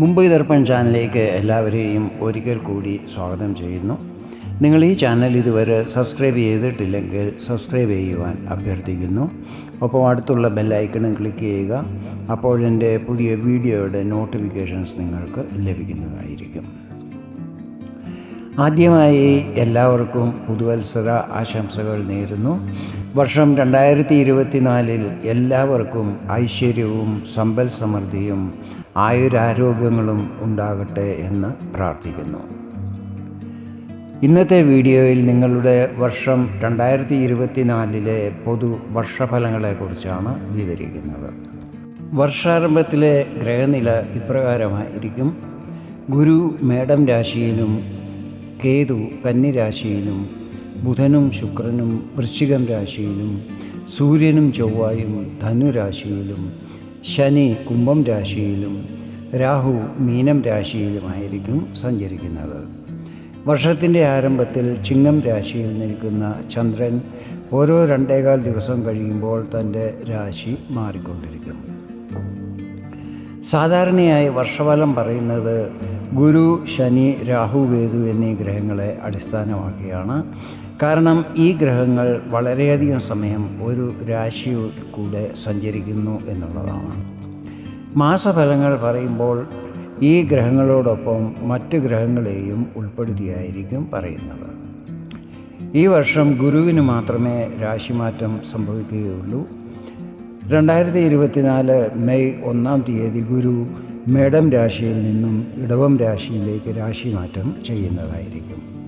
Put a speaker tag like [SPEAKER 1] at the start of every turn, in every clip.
[SPEAKER 1] മുംബൈ ദർപ്പൺ ചാനലിലേക്ക് എല്ലാവരെയും ഒരിക്കൽ കൂടി സ്വാഗതം ചെയ്യുന്നു. നിങ്ങൾ ഈ ചാനൽ ഇതുവരെ സബ്സ്ക്രൈബ് ചെയ്തിട്ടില്ലെങ്കിൽ സബ്സ്ക്രൈബ് ചെയ്യുവാൻ അഭ്യർത്ഥിക്കുന്നു. ഒപ്പം അടുത്തുള്ള ബെല്ലൈക്കണും ക്ലിക്ക് ചെയ്യുക. അപ്പോൾ എന്റെ പുതിയ വീഡിയോയുടെ നോട്ടിഫിക്കേഷൻസ് നിങ്ങൾക്ക് ലഭിക്കുന്നതായിരിക്കും. ആദ്യമായി എല്ലാവർക്കും പുതുവത്സര ആശംസകൾ നേരുന്നു. വർഷം രണ്ടായിരത്തി ഇരുപത്തിനാലിൽ എല്ലാവർക്കും ഐശ്വര്യവും സമ്പൽ സമൃദ്ധിയും ആയുരാരോഗ്യങ്ങളും ഉണ്ടാകട്ടെ എന്ന് പ്രാർത്ഥിക്കുന്നു. ഇന്നത്തെ വീഡിയോയിൽ നിങ്ങളുടെ വർഷം രണ്ടായിരത്തി ഇരുപത്തിനാലിലെ പൊതു വർഷഫലങ്ങളെക്കുറിച്ചാണ് വിവരിക്കുന്നത്. വർഷാരംഭത്തിലെ ഗ്രഹനില ഇപ്രകാരമായിരിക്കും. ഗുരു മേടം രാശിയിലും കേതു കന്നിരാശിയിലും ബുധനും ശുക്രനും വൃശ്ചികം രാശിയിലും സൂര്യനും ചൊവ്വായും ധനുരാശിയിലും ശനി കുംഭം രാശിയിലും രാഹു മീനം രാശിയിലുമായിരിക്കും സഞ്ചരിക്കുന്നത്. വർഷത്തിന്റെ ആരംഭത്തിൽ ചിങ്ങം രാശിയിൽ നിൽക്കുന്ന ചന്ദ്രൻ ഓരോ രണ്ടേകാൽ ദിവസം കഴിയുമ്പോൾ തന്റെ രാശി മാറിക്കൊണ്ടിരിക്കും. സാധാരണയായി വർഷഫലം പറയുന്നത് ഗുരു ശനി രാഹു കേതു എന്നീ ഗ്രഹങ്ങളെ അടിസ്ഥാനമാക്കിയാണ്. കാരണം ഈ ഗ്രഹങ്ങൾ വളരെയധികം സമയം ഒരു രാശിയിൽ കൂടെ സഞ്ചരിക്കുന്നു എന്നുള്ളതാണ്. മാസഫലങ്ങൾ പറയുമ്പോൾ ഈ ഗ്രഹങ്ങളോടൊപ്പം മറ്റ് ഗ്രഹങ്ങളെയും ഉൾപ്പെടുത്തിയായിരിക്കും പറയുന്നത്. ഈ വർഷം ഗുരുവിന് മാത്രമേ രാശിമാറ്റം സംഭവിക്കുകയുള്ളൂ. രണ്ടായിരത്തി ഇരുപത്തിനാല് മെയ് ഒന്നാം തീയതി ഗുരു മേടം രാശിയിൽ നിന്നും ഇടവം രാശിയിലേക്ക് രാശിമാറ്റം ചെയ്യുന്നതായിരിക്കും.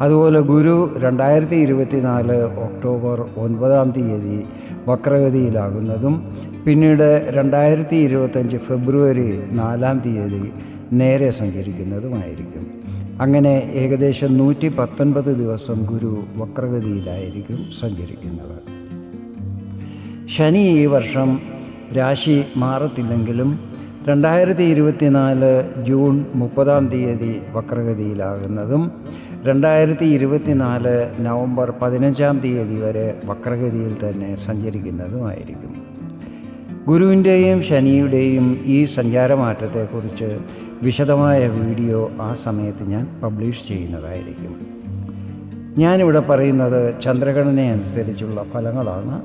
[SPEAKER 1] അതുപോലെ ഗുരു രണ്ടായിരത്തി ഇരുപത്തിനാല് ഒക്ടോബർ ഒൻപതാം തീയതി വക്രഗതിയിലാകുന്നതും പിന്നീട് രണ്ടായിരത്തി ഇരുപത്തഞ്ച് ഫെബ്രുവരി നാലാം തീയതി നേരെ സഞ്ചരിക്കുന്നതുമായിരിക്കും. അങ്ങനെ ഏകദേശം നൂറ്റി പത്തൊൻപത് ദിവസം ഗുരു വക്രഗതിയിലായിരിക്കും സഞ്ചരിക്കുന്നത്. ശനി ഈ വർഷം രാശി മാറത്തില്ലെങ്കിലും രണ്ടായിരത്തി ഇരുപത്തിനാല് ജൂൺ മുപ്പതാം തീയതി വക്രഗതിയിലാകുന്നതും രണ്ടായിരത്തി ഇരുപത്തിനാല് നവംബർ പതിനഞ്ചാം തീയതി വരെ വക്രഗതിയിൽ തന്നെ സഞ്ചരിക്കുന്നതുമായിരിക്കും. ഗുരുവിന്റെയും ശനിയുടെയും ഈ സഞ്ചാരമാറ്റത്തെക്കുറിച്ച് വിശദമായ വീഡിയോ ആ സമയത്ത് ഞാൻ പബ്ലിഷ് ചെയ്യുന്നതായിരിക്കും. ഞാനിവിടെ പറയുന്നത് ചന്ദ്രഗണനയനുസരിച്ചുള്ള ഫലങ്ങളാണ്.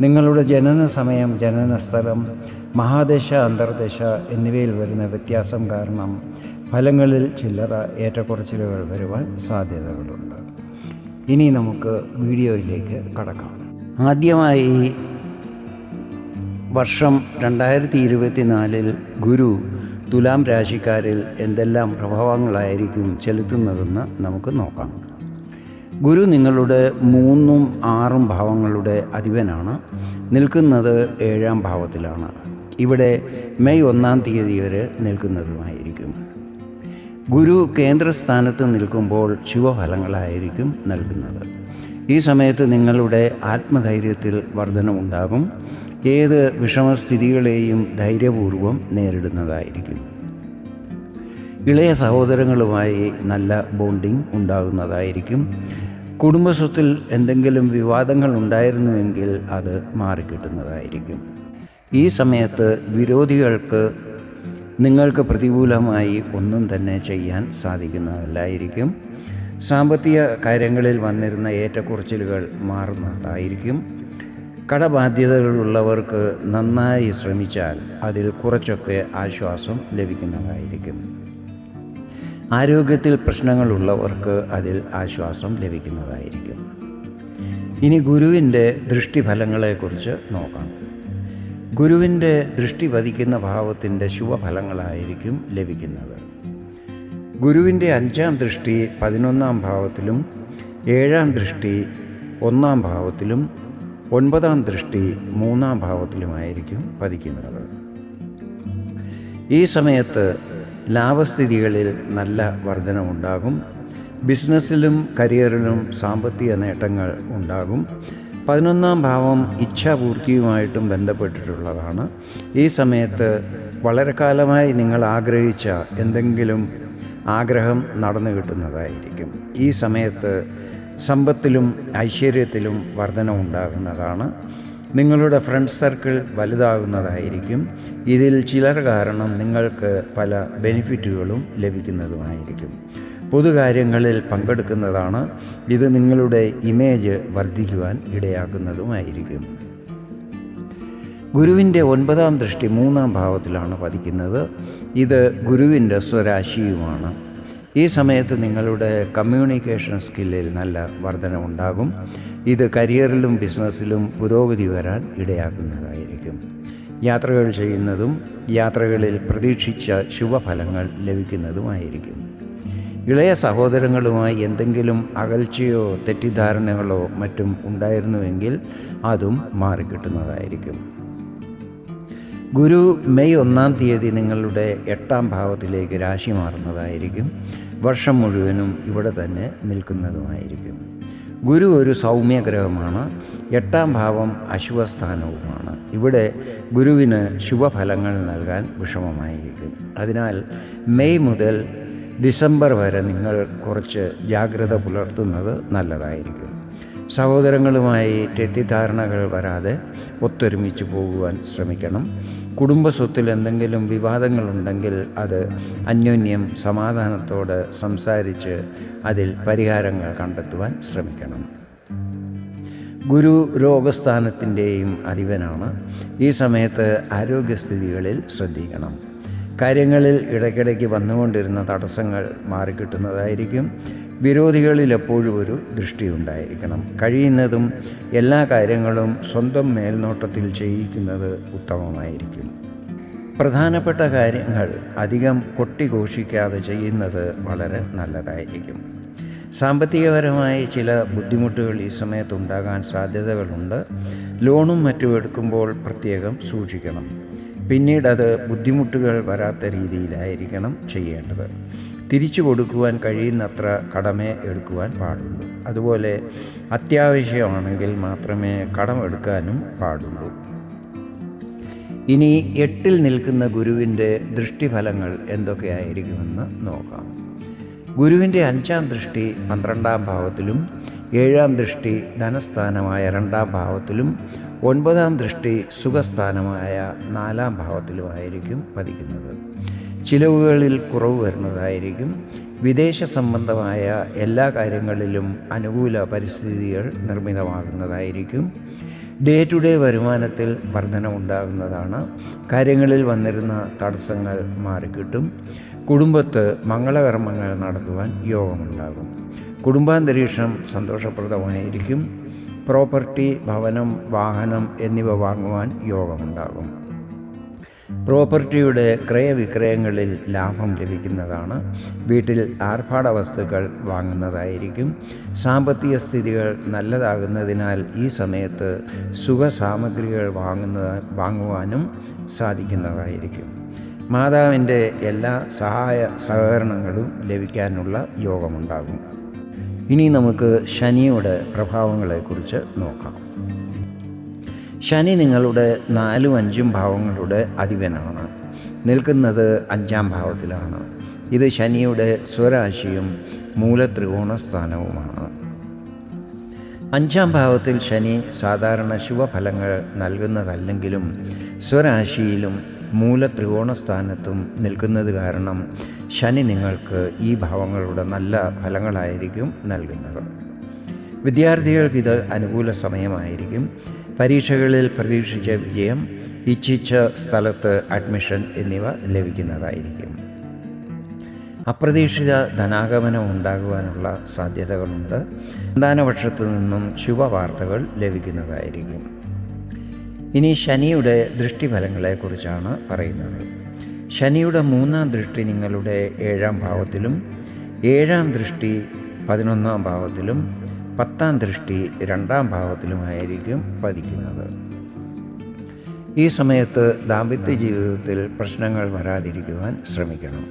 [SPEAKER 1] നിങ്ങളുടെ ജനന സമയം ജനന സ്ഥലം മഹാദശ അന്തർദശ എന്നിവയിൽ വരുന്ന വ്യത്യാസം കാരണം ഫലങ്ങളിൽ ചില്ലറ ഏറ്റക്കുറച്ചിലുകൾ വരുവാൻ സാധ്യതകളുണ്ട്. ഇനി നമുക്ക് വീഡിയോയിലേക്ക് കടക്കാം. ആദ്യമായി വർഷം രണ്ടായിരത്തി ഇരുപത്തിനാലിൽ ഗുരു തുലാം രാശിക്കാരിൽ എന്തെല്ലാം പ്രഭാവങ്ങളായിരിക്കും ചെലുത്തുന്നതെന്ന് നമുക്ക് നോക്കാം. ഗുരു നിങ്ങളുടെ മൂന്നും ആറും ഭാവങ്ങളുടെ അധിപനാണ്. നിൽക്കുന്നത് ഏഴാം ഭാവത്തിലാണ്. ഇവിടെ മെയ് ഒന്നാം തീയതി വരെ നിൽക്കുന്നതുമായിരിക്കും. ഗുരു കേന്ദ്രസ്ഥാനത്ത് നിൽക്കുമ്പോൾ ശുഭഫലങ്ങളായിരിക്കും നൽകുന്നത്. ഈ സമയത്ത് നിങ്ങളുടെ ആത്മധൈര്യത്തിൽ വർധനമുണ്ടാകും. ഏത് വിഷമസ്ഥിതികളെയും ധൈര്യപൂർവം നേരിടുന്നതായിരിക്കും. ഇളയ സഹോദരങ്ങളുമായി നല്ല ബോണ്ടിങ് ഉണ്ടാകുന്നതായിരിക്കും. കുടുംബസ്വത്തിൽ എന്തെങ്കിലും വിവാദങ്ങൾ ഉണ്ടായിരുന്നുവെങ്കിൽ അത് മാറിക്കിട്ടുന്നതായിരിക്കും. ഈ സമയത്ത് വിരോധികൾക്ക് നിങ്ങൾക്ക് പ്രതികൂലമായി ഒന്നും തന്നെ ചെയ്യാൻ സാധിക്കുന്നതല്ലായിരിക്കും. സാമ്പത്തിക കാര്യങ്ങളിൽ വന്നിരുന്ന ഏറ്റക്കുറച്ചിലുകൾ മാറുന്നതായിരിക്കും. കടബാധ്യതകളുള്ളവർക്ക് നന്നായി ശ്രമിച്ചാൽ അതിൽ കുറച്ചൊക്കെ ആശ്വാസം ലഭിക്കുന്നതായിരിക്കും. ആരോഗ്യത്തിൽ പ്രശ്നങ്ങളുള്ളവർക്ക് അതിൽ ആശ്വാസം ലഭിക്കുന്നതായിരിക്കും. ഇനി ഗുരുവിന്റെ ദൃഷ്ടിഫലങ്ങളെക്കുറിച്ച് നോക്കാം. ഗുരുവിന്റെ ദൃഷ്ടി പതിക്കുന്ന ഭാവത്തിന്റെ ശുഭഫലങ്ങളായിരിക്കും ലഭിക്കുന്നത്. ഗുരുവിന്റെ അഞ്ചാം ദൃഷ്ടി പതിനൊന്നാം ഭാവത്തിലും ഏഴാം ദൃഷ്ടി ഒന്നാം ഭാവത്തിലും ഒൻപതാം ദൃഷ്ടി മൂന്നാം ഭാവത്തിലുമായിരിക്കും പതിക്കുന്നത്. ഈ സമയത്ത് ലാഭസ്ഥിതികളിൽ നല്ല വർധനമുണ്ടാകും. ബിസിനസ്സിലും കരിയറിലും സാമ്പത്തിക നേട്ടങ്ങൾ ഉണ്ടാകും. പതിനൊന്നാം ഭാവം ഇച്ഛാപൂർത്തിയുമായിട്ടും ബന്ധപ്പെട്ടിട്ടുള്ളതാണ്. ഈ സമയത്ത് വളരെ കാലമായി നിങ്ങൾ ആഗ്രഹിച്ച എന്തെങ്കിലും ആഗ്രഹം നടന്നു കിട്ടുന്നതായിരിക്കും. ഈ സമയത്ത് സമ്പത്തിലും ഐശ്വര്യത്തിലും വർധന ഉണ്ടാകുന്നതാണ്. നിങ്ങളുടെ ഫ്രണ്ട് സർക്കിൾ വലുതാകുന്നതായിരിക്കും. ഇതിൽ ചിലർ കാരണം നിങ്ങൾക്ക് പല ബെനിഫിറ്റുകളും ലഭിക്കുന്നതുമായിരിക്കും. പൊതുകാര്യങ്ങളിൽ പങ്കെടുക്കുന്നതാണ്. ഇത് നിങ്ങളുടെ ഇമേജ് വർദ്ധിക്കുവാൻ ഇടയാക്കുന്നതുമായിരിക്കും. ഗുരുവിന്റെ ഒൻപതാം ദൃഷ്ടി മൂന്നാം ഭാവത്തിലാണ് പതിക്കുന്നത്. ഇത് ഗുരുവിന്റെ സ്വരാശിയുമാണ്. ഈ സമയത്ത് നിങ്ങളുടെ കമ്മ്യൂണിക്കേഷൻ സ്കില്ലിൽ നല്ല വർധനമുണ്ടാകും. ഇത് കരിയറിലും ബിസിനസ്സിലും പുരോഗതി വരാൻ ഇടയാക്കുന്നതായിരിക്കും. യാത്രകൾ ചെയ്യുന്നതും യാത്രകളിൽ പ്രതീക്ഷിച്ച ശുഭഫലങ്ങൾ ലഭിക്കുന്നതുമായിരിക്കും. ഇളയ സഹോദരങ്ങളുമായി എന്തെങ്കിലും അകൽച്ചയോ തെറ്റിദ്ധാരണകളോ മറ്റും ഉണ്ടായിരുന്നുവെങ്കിൽ അതും മാറിക്കിട്ടുന്നതായിരിക്കും. ഗുരു മെയ് ഒന്നാം തീയതി നിങ്ങളുടെ എട്ടാം ഭാവത്തിലേക്ക് രാശി മാറുന്നതായിരിക്കും. വർഷം മുഴുവനും ഇവിടെ തന്നെ നിൽക്കുന്നതുമായിരിക്കും. ഗുരു ഒരു സൗമ്യഗ്രഹമാണ്. എട്ടാം ഭാവം അശുഭസ്ഥാനവുമാണ് ഇവിടെ ഗുരുവിന് ശുഭഫലങ്ങൾ നൽകാൻ വിഷമമായിരിക്കും. അതിനാൽ മെയ് മുതൽ ഡിസംബർ വരെ നിങ്ങൾ കുറച്ച് ജാഗ്രത പുലർത്തുന്നത് നല്ലതായിരിക്കും. സഹോദരങ്ങളുമായി തെറ്റിദ്ധാരണകൾ വരാതെ ഒത്തൊരുമിച്ച് പോകുവാൻ ശ്രമിക്കണം. കുടുംബസ്വത്തിൽ എന്തെങ്കിലും വിവാദങ്ങളുണ്ടെങ്കിൽ അത് അന്യോന്യം സമാധാനത്തോട് സംസാരിച്ച് അതിൽ പരിഹാരങ്ങൾ കണ്ടെത്തുവാൻ ശ്രമിക്കണം. ഗുരു രോഗസ്ഥാനത്തിന്റെയും അധിപനാണ്. ഈ സമയത്ത് ആരോഗ്യസ്ഥിതികളിൽ ശ്രദ്ധിക്കണം. കാര്യങ്ങളിൽ ഇടയ്ക്കിടയ്ക്ക് വന്നുകൊണ്ടിരുന്ന തടസ്സങ്ങൾ മാറിക്കിട്ടുന്നതായിരിക്കും. വിരോധികളിൽ എപ്പോഴും ഒരു ദൃഷ്ടിയുണ്ടായിരിക്കണം. കഴിയുന്നതും എല്ലാ കാര്യങ്ങളും സ്വന്തം മേൽനോട്ടത്തിൽ ചെയ്യിക്കുന്നത് ഉത്തമമായിരിക്കും. പ്രധാനപ്പെട്ട കാര്യങ്ങൾ അധികം കൊട്ടിഘോഷിക്കാതെ ചെയ്യുന്നത് വളരെ നല്ലതായിരിക്കും. സാമ്പത്തികപരമായി ചില ബുദ്ധിമുട്ടുകൾ ഈ സമയത്ത് ഉണ്ടാകാൻ സാധ്യതകളുണ്ട്. ലോണും മറ്റും എടുക്കുമ്പോൾ പ്രത്യേകം സൂക്ഷിക്കണം. പിന്നീട് അത് ബുദ്ധിമുട്ടുകൾ വരാത്ത രീതിയിലായിരിക്കണം ചെയ്യേണ്ടത്. തിരിച്ചു കൊടുക്കുവാൻ കഴിയുന്നത്ര കടമേ എടുക്കുവാൻ പാടുള്ളൂ. അതുപോലെ അത്യാവശ്യമാണെങ്കിൽ മാത്രമേ കടം എടുക്കാനും പാടുള്ളൂ. ഇനി എട്ടിൽ നിൽക്കുന്ന ഗുരുവിന്റെ ദൃഷ്ടിഫലങ്ങൾ എന്തൊക്കെയായിരിക്കുമെന്ന് നോക്കാം. ഗുരുവിന്റെ അഞ്ചാം ദൃഷ്ടി പന്ത്രണ്ടാം ഭാവത്തിലും ഏഴാം ദൃഷ്ടി ധനസ്ഥാനമായ രണ്ടാം ഭാവത്തിലും ഒൻപതാം ദൃഷ്ടി സുഖസ്ഥാനമായ നാലാം ഭാവത്തിലുമായിരിക്കും പതിക്കുന്നത്. ചിലവുകളിൽ കുറവ് വരുന്നതായിരിക്കും. വിദേശ സംബന്ധമായ എല്ലാ കാര്യങ്ങളിലും അനുകൂല പരിസ്ഥിതികൾ നിർമ്മിതമാകുന്നതായിരിക്കും. ഡേ ടു ഡേ വരുമാനത്തിൽ വർധനമുണ്ടാകുന്നതാണ്. കാര്യങ്ങളിൽ വന്നിരുന്ന തടസ്സങ്ങൾ മാറിക്കിട്ടും. കുടുംബത്ത് മംഗളകർമ്മങ്ങൾ നടത്തുവാൻ യോഗമുണ്ടാകും. കുടുംബാന്തരീക്ഷം സന്തോഷപ്രദമായിരിക്കും. പ്രോപ്പർട്ടി ഭവനം വാഹനം എന്നിവ വാങ്ങുവാൻ യോഗമുണ്ടാകും. പ്രോപ്പർട്ടിയുടെ ക്രയവിക്രയങ്ങളിൽ ലാഭം ലഭിക്കുന്നതാണ്. വീട്ടിൽ ആർഭാട വസ്തുക്കൾ വാങ്ങുന്നതായിരിക്കും. സാമ്പത്തിക സ്ഥിതികൾ നല്ലതാകുന്നതിനാൽ ഈ സമയത്ത് സുഖസാമഗ്രികൾ വാങ്ങുന്ന വാങ്ങുവാനും സാധിക്കുന്നതായിരിക്കും. മാതാവിന്റെ എല്ലാ സഹായ സഹകരണങ്ങളും ലഭിക്കാനുള്ള യോഗമുണ്ടാകും. ഇനി നമുക്ക് ശനിയുടെ പ്രഭാവങ്ങളെക്കുറിച്ച് നോക്കാം. ശനി നിങ്ങളുടെ നാലും അഞ്ചും ഭാവങ്ങളുടെ അധിപനാണ്. നിൽക്കുന്നത് അഞ്ചാം ഭാവത്തിലാണ്. ഇത് ശനിയുടെ സ്വരാശിയും മൂലത്രികോണ സ്ഥാനവുമാണ് അഞ്ചാം ഭാവത്തിൽ ശനി സാധാരണ ശുഭഫലങ്ങൾ നൽകുന്നതല്ലെങ്കിലും സ്വരാശിയിലും മൂലത്രികോണ സ്ഥാനത്തും നിൽക്കുന്നത് കാരണം ശനി നിങ്ങൾക്ക് ഈ ഭാവങ്ങളുടെ നല്ല ഫലങ്ങളായിരിക്കും നൽകുന്നത്. വിദ്യാർത്ഥികൾക്ക് ഇത് അനുകൂല സമയമായിരിക്കും. പരീക്ഷകളിൽ പ്രതീക്ഷിച്ച വിജയം ഇച്ഛിച്ച സ്ഥലത്ത് അഡ്മിഷൻ എന്നിവ ലഭിക്കുന്നതായിരിക്കും. അപ്രതീക്ഷിത ധനാഗമനം ഉണ്ടാകുവാനുള്ള സാധ്യതകളുണ്ട്. സന്താനപക്ഷത്തു നിന്നും ശുഭവാർത്തകൾ ലഭിക്കുന്നതായിരിക്കും. ഇനി ശനിയുടെ ദൃഷ്ടിഫലങ്ങളെക്കുറിച്ചാണ് പറയുന്നത്. ശനിയുടെ മൂന്നാം ദൃഷ്ടി നിങ്ങളുടെ ഏഴാം ഭാവത്തിലും ഏഴാം ദൃഷ്ടി പതിനൊന്നാം ഭാവത്തിലും പത്താം ദൃഷ്ടി രണ്ടാം ഭാവത്തിലുമായിരിക്കും പതിക്കുന്നത്. ഈ സമയത്ത് ദാമ്പത്യ ജീവിതത്തിൽ പ്രശ്നങ്ങൾ വരാതിരിക്കുവാൻ ശ്രമിക്കണം.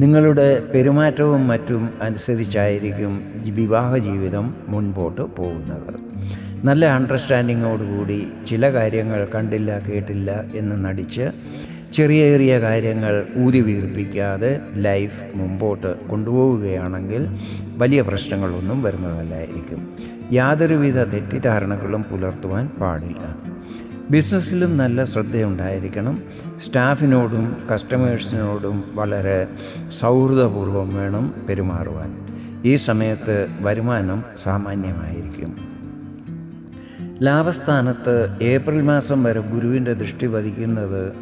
[SPEAKER 1] നിങ്ങളുടെ പെരുമാറ്റവും മറ്റും അനുസരിച്ചായിരിക്കും വിവാഹ ജീവിതം മുൻപോട്ട് പോകുന്നത്. നല്ല അണ്ടർസ്റ്റാൻഡിങ്ങോടുകൂടി ചില കാര്യങ്ങൾ കണ്ടില്ല കേട്ടില്ല എന്ന് നടിച്ച് ചെറിയ ചെറിയ കാര്യങ്ങൾ ഊതി വീർപ്പിക്കാതെ ലൈഫ് മുമ്പോട്ട് കൊണ്ടുപോവുകയാണെങ്കിൽ വലിയ പ്രശ്നങ്ങളൊന്നും വരുന്നതല്ലായിരിക്കും. യാതൊരുവിധ തെറ്റിദ്ധാരണകളും പുലർത്തുവാൻ പാടില്ല. ബിസിനസ്സിലും നല്ല ശ്രദ്ധയുണ്ടായിരിക്കണം. സ്റ്റാഫിനോടും കസ്റ്റമേഴ്സിനോടും വളരെ സൗഹൃദപൂർവം വേണം പെരുമാറുവാൻ. ഈ സമയത്ത് വരുമാനം സാമാന്യമായിരിക്കും. ലാഭസ്ഥാനത്ത് ഏപ്രിൽ മാസം വരെ ഗുരുവിന്റെ ദൃഷ്ടി പതിക്കുന്നത്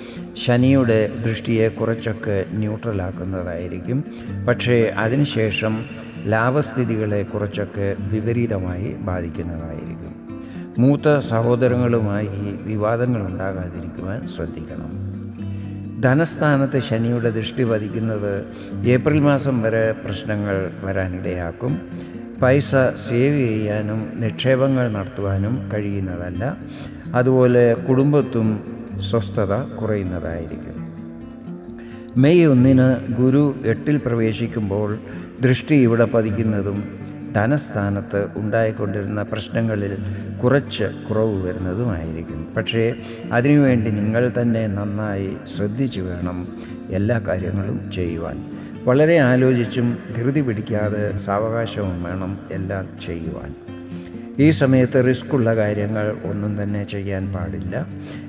[SPEAKER 1] ശനിയുടെ ദൃഷ്ടിയെ കുറച്ചൊക്കെ ന്യൂട്രലാക്കുന്നതായിരിക്കും പക്ഷേ അതിനുശേഷം ലാഭസ്ഥിതികളെ കുറച്ചൊക്കെ വിപരീതമായി ബാധിക്കുന്നതായിരിക്കും. മൂത്ത സഹോദരങ്ങളുമായി വിവാദങ്ങൾ ഉണ്ടാകാതിരിക്കുവാൻ ശ്രദ്ധിക്കണം. ധനസ്ഥാനത്ത് ശനിയുടെ ദൃഷ്ടി പതിക്കുന്നത് ഏപ്രിൽ മാസം വരെ പ്രശ്നങ്ങൾ വരാനിടയാക്കും. പൈസ സേവ് ചെയ്യാനും നിക്ഷേപങ്ങൾ നടത്തുവാനും കഴിയുന്നതല്ല. അതുപോലെ കുടുംബത്തും സ്വസ്ഥത കുറയുന്നതായിരിക്കും. മെയ് ഒന്നിന് ഗുരു എട്ടിൽ പ്രവേശിക്കുമ്പോൾ ദൃഷ്ടി ഇവിടെ പതിക്കുന്നതും ധനസ്ഥാനത്ത് ഉണ്ടായിക്കൊണ്ടിരുന്ന പ്രശ്നങ്ങളിൽ കുറച്ച് കുറവ് വരുന്നതുമായിരിക്കും. പക്ഷേ അതിനുവേണ്ടി നിങ്ങൾ തന്നെ നന്നായി ശ്രദ്ധിച്ചു വേണം എല്ലാ കാര്യങ്ങളും ചെയ്യുവാൻ. വളരെ ആലോചിച്ചും ധൃതി പിടിക്കാതെ സാവകാശവും വേണം എല്ലാം ചെയ്യുവാൻ. ഈ സമയത്ത് റിസ്ക് ഉള്ള കാര്യങ്ങൾ ഒന്നും തന്നെ ചെയ്യാൻ പാടില്ല.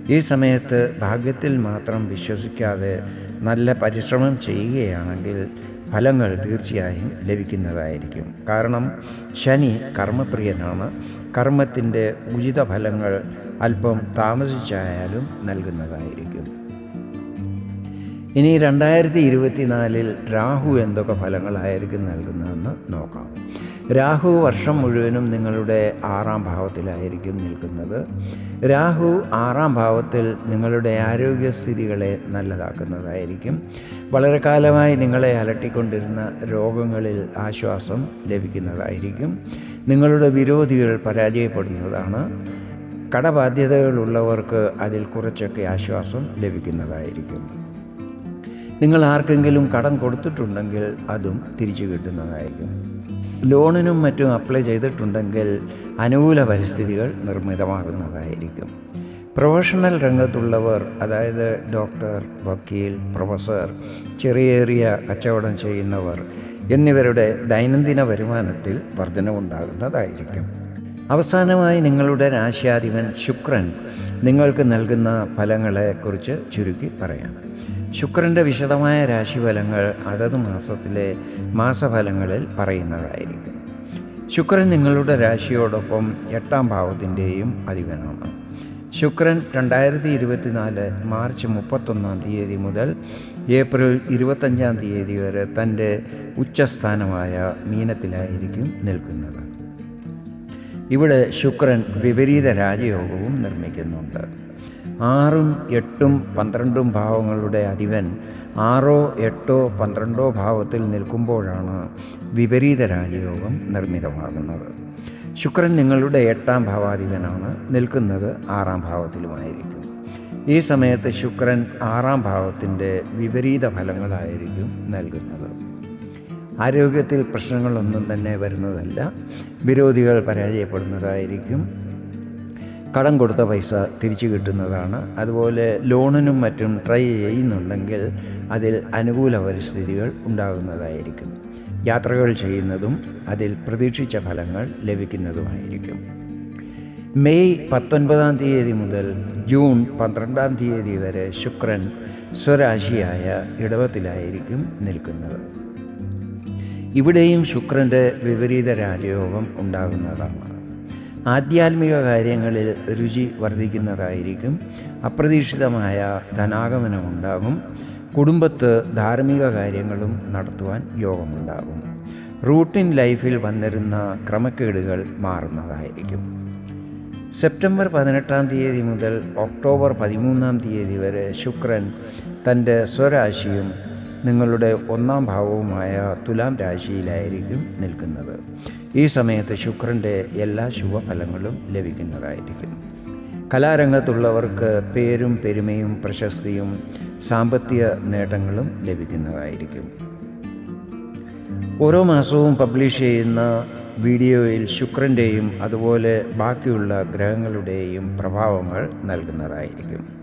[SPEAKER 1] ഈ സമയത്ത് ഭാഗ്യത്തിൽ മാത്രം വിശ്വസിക്കാതെ നല്ല പരിശ്രമം ചെയ്യുകയാണെങ്കിൽ ഫലങ്ങൾ തീർച്ചയായും ലഭിക്കുന്നതായിരിക്കും. കാരണം ശനി കർമ്മപ്രിയനാണ്. കർമ്മത്തിന്റെ ഉചിത ഫലങ്ങൾ അല്പം താമസിച്ചായാലും നൽകുന്നതായിരിക്കും. ഇനി രണ്ടായിരത്തി ഇരുപത്തിനാലിൽ രാഹു എന്തൊക്കെ ഫലങ്ങളായിരിക്കും നൽകുന്നതെന്ന് നോക്കാം. രാഹു വർഷം മുഴുവനും നിങ്ങളുടെ ആറാം ഭാവത്തിലായിരിക്കും നിൽക്കുന്നത്. രാഹു ആറാം ഭാവത്തിൽ നിങ്ങളുടെ ആരോഗ്യസ്ഥിതികളെ നല്ലതാക്കുന്നതായിരിക്കും. വളരെ കാലമായി നിങ്ങളെ അലട്ടിക്കൊണ്ടിരുന്ന രോഗങ്ങളിൽ ആശ്വാസം ലഭിക്കുന്നതായിരിക്കും. നിങ്ങളുടെ വിരോധികൾ പരാജയപ്പെടുന്നതാണ്. കടബാധ്യതകളുള്ളവർക്ക് അതിൽ കുറച്ചൊക്കെ ആശ്വാസം ലഭിക്കുന്നതായിരിക്കും. നിങ്ങൾ ആർക്കെങ്കിലും കടം കൊടുത്തിട്ടുണ്ടെങ്കിൽ അതും തിരിച്ചു കിട്ടുന്നതായിരിക്കും. ലോണിനും മറ്റും അപ്ലൈ ചെയ്തിട്ടുണ്ടെങ്കിൽ അനുകൂല പരിസ്ഥിതികൾ നിർമ്മിതമാകുന്നതായിരിക്കും. പ്രൊഫഷണൽ രംഗത്തുള്ളവർ അതായത് ഡോക്ടർ വക്കീൽ പ്രൊഫസർ ചെറിയ ചെറിയ കച്ചവടം ചെയ്യുന്നവർ എന്നിവരുടെ ദൈനംദിന വരുമാനത്തിൽ വർധനവുണ്ടാകുന്നതായിരിക്കും. അവസാനമായി നിങ്ങളുടെ രാശ്യാധിപൻ ശുക്രൻ നിങ്ങൾക്ക് നൽകുന്ന ഫലങ്ങളെക്കുറിച്ച് ചുരുക്കി പറയാം. ശുക്രന്റെ വിശദമായ രാശിഫലങ്ങൾ അതത് മാസത്തിലെ മാസഫലങ്ങളിൽ പറയുന്നതായിരിക്കും. ശുക്രൻ നിങ്ങളുടെ രാശിയോടൊപ്പം എട്ടാം ഭാവത്തിന്റെയും അധിപനാണ്. ശുക്രൻ രണ്ടായിരത്തി ഇരുപത്തിനാല് മാർച്ച് മുപ്പത്തൊന്നാം തീയതി മുതൽ ഏപ്രിൽ ഇരുപത്തഞ്ചാം തീയതി വരെ തന്റെ ഉച്ചസ്ഥാനമായ മീനത്തിലായിരിക്കും നിൽക്കുന്നത്. ഇവിടെ ശുക്രൻ വിപരീത രാജയോഗവും നിർമ്മിക്കുന്നുണ്ട്. ആറും എട്ടും പന്ത്രണ്ടും ഭാവങ്ങളുടെ അധിപൻ ആറോ എട്ടോ പന്ത്രണ്ടോ ഭാവത്തിൽ നിൽക്കുമ്പോഴാണ് വിപരീത രാജയോഗം നിർമ്മിതമാകുന്നത്. ശുക്രൻ നിങ്ങളുടെ എട്ടാം ഭാവാധിപനാണ് നിൽക്കുന്നത് ആറാം ഭാവത്തിലുമായിരിക്കും. ഈ സമയത്ത് ശുക്രൻ ആറാം ഭാവത്തിന്റെ വിപരീത ഫലങ്ങളായിരിക്കും നൽകുന്നത്. ആരോഗ്യത്തിൽ പ്രശ്നങ്ങളൊന്നും തന്നെ വരുന്നതല്ല. വിരോധികൾ പരാജയപ്പെടുന്നതായിരിക്കും. കടം കൊടുത്ത പൈസ തിരിച്ചു കിട്ടുന്നതാണ്. അതുപോലെ ലോണിനും മറ്റും ട്രൈ ചെയ്യുന്നുണ്ടെങ്കിൽ അതിൽ അനുകൂല പരിസ്ഥിതികൾ ഉണ്ടാകുന്നതായിരിക്കും. യാത്രകൾ ചെയ്യുന്നതും അതിൽ പ്രതീക്ഷിച്ച ഫലങ്ങൾ ലഭിക്കുന്നതുമായിരിക്കും. മെയ് പത്തൊൻപതാം തീയതി മുതൽ ജൂൺ പന്ത്രണ്ടാം തീയതി വരെ ശുക്രൻ സ്വരാശിയായ ഇടവത്തിലായിരിക്കും നിൽക്കുന്നത്. ഇവിടെയും ശുക്രന്റെ വിപരീത രാജയോഗം ഉണ്ടാകുന്നതാണ്. ആധ്യാത്മിക കാര്യങ്ങളിൽ രുചി വർദ്ധിക്കുന്നതായിരിക്കും. അപ്രതീക്ഷിതമായ ധനാഗമനമുണ്ടാകും. കുടുംബത്ത് ധാർമ്മിക കാര്യങ്ങളും നടത്തുവാൻ യോഗമുണ്ടാകും. റൂട്ടിൻ ലൈഫിൽ വന്നിരുന്ന ക്രമക്കേടുകൾ മാറുന്നതായിരിക്കും. സെപ്റ്റംബർ പതിനെട്ടാം തീയതി മുതൽ ഒക്ടോബർ പതിമൂന്നാം തീയതി വരെ ശുക്രൻ തന്റെ സ്വരാശിയും നിങ്ങളുടെ ഒന്നാം ഭാവവുമായ തുലാം രാശിയിലായിരിക്കും നിൽക്കുന്നത്. ഈ സമയത്ത് ശുക്രന്റെ എല്ലാ ശുഭഫലങ്ങളും ലഭിക്കുന്നതായിരിക്കും. കലാരംഗത്തുള്ളവർക്ക് പേരും പെരുമയും പ്രശസ്തിയും സാമ്പത്തിക നേട്ടങ്ങളും ലഭിക്കുന്നതായിരിക്കും. ഓരോ മാസവും പബ്ലിഷ് ചെയ്യുന്ന വീഡിയോയിൽ ശുക്രന്റെയും അതുപോലെ ബാക്കിയുള്ള ഗ്രഹങ്ങളുടെയും പ്രഭാവങ്ങൾ നൽകുന്നതായിരിക്കും.